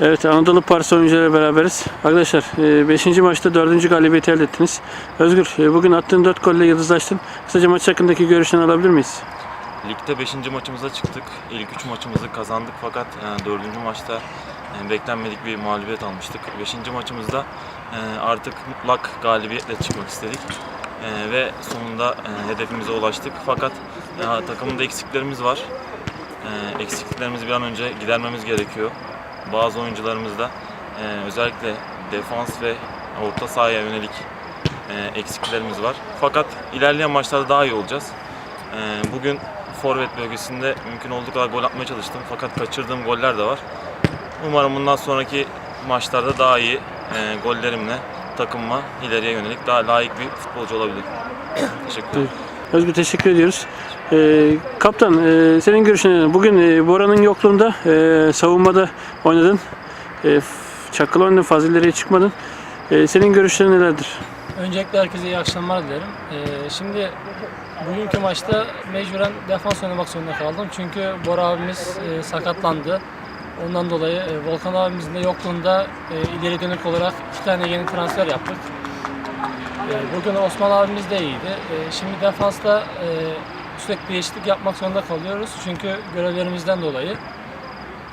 Evet Anadolu Partisi oyuncularıyla beraberiz. Arkadaşlar 5. maçta 4. galibiyeti elde ettiniz. Özgür e, bugün attığın 4 golle yıldızlaştın. Kısaca maç hakkındaki görüşlerini alabilir miyiz? Ligde 5. maçımıza çıktık. İlk 3 maçımızı kazandık fakat 4. maçta e, beklenmedik bir mağlubiyet almıştık. 5. maçımızda e, artık mutlak galibiyetle çıkmak istedik. E, Ve sonunda e, hedefimize ulaştık. Fakat e, takımında eksiklerimiz var. E, Eksikliklerimizi bir an önce gidermemiz gerekiyor. Bazı oyuncularımızda e, özellikle defans ve orta sahaya yönelik e, eksiklerimiz var. Fakat ilerleyen maçlarda daha iyi olacağız. E, Bugün forvet bölgesinde mümkün olduğu kadar gol atmaya çalıştım fakat kaçırdığım goller de var. Umarım bundan sonraki maçlarda daha iyi e, gollerimle takımıma ileriye yönelik daha layık bir futbolcu olabilirim. Teşekkür ederim. Özgür teşekkür ediyoruz. E, kaptan e, senin görüşlerin bugün e, Bora'nın yokluğunda e, savunmada oynadın. E, çakıl oynadın, fazileriye çıkmadın. E, senin görüşlerin nelerdir? Öncelikle herkese iyi akşamlar dilerim. Ee, şimdi bugünkü maçta mecburen defans oynamak zorunda kaldım. Çünkü Bora abimiz e, sakatlandı. Ondan dolayı e, Volkan abimizin de yokluğunda e, ileri dönük olarak iki tane yeni transfer yaptık. Bugün Osman abimiz de iyiydi. E, şimdi defansta e, sürekli değişiklik yapmak zorunda kalıyoruz. Çünkü görevlerimizden dolayı.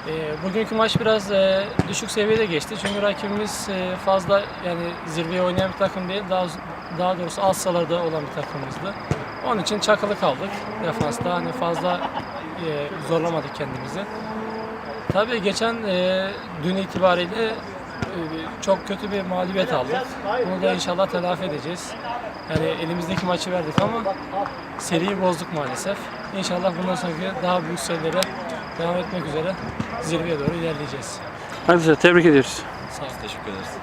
E, bugünkü maç biraz e, düşük seviyede geçti. Çünkü rakibimiz e, fazla yani zirveye oynayan bir takım değil. Daha daha doğrusu alt sıralarda olan bir takımımızdı. Onun için çakılı kaldık defansta. Hani fazla zorlamadık kendimizi. Tabii geçen dün itibariyle çok kötü bir mağlubiyet aldık. Bunu da inşallah telafi edeceğiz. Yani elimizdeki maçı verdik ama seriyi bozduk maalesef. İnşallah bundan sonraki daha büyük serilere devam etmek üzere zirveye doğru ilerleyeceğiz. Arkadaşlar tebrik ediyoruz. Sağ olun. Teşekkür ederiz.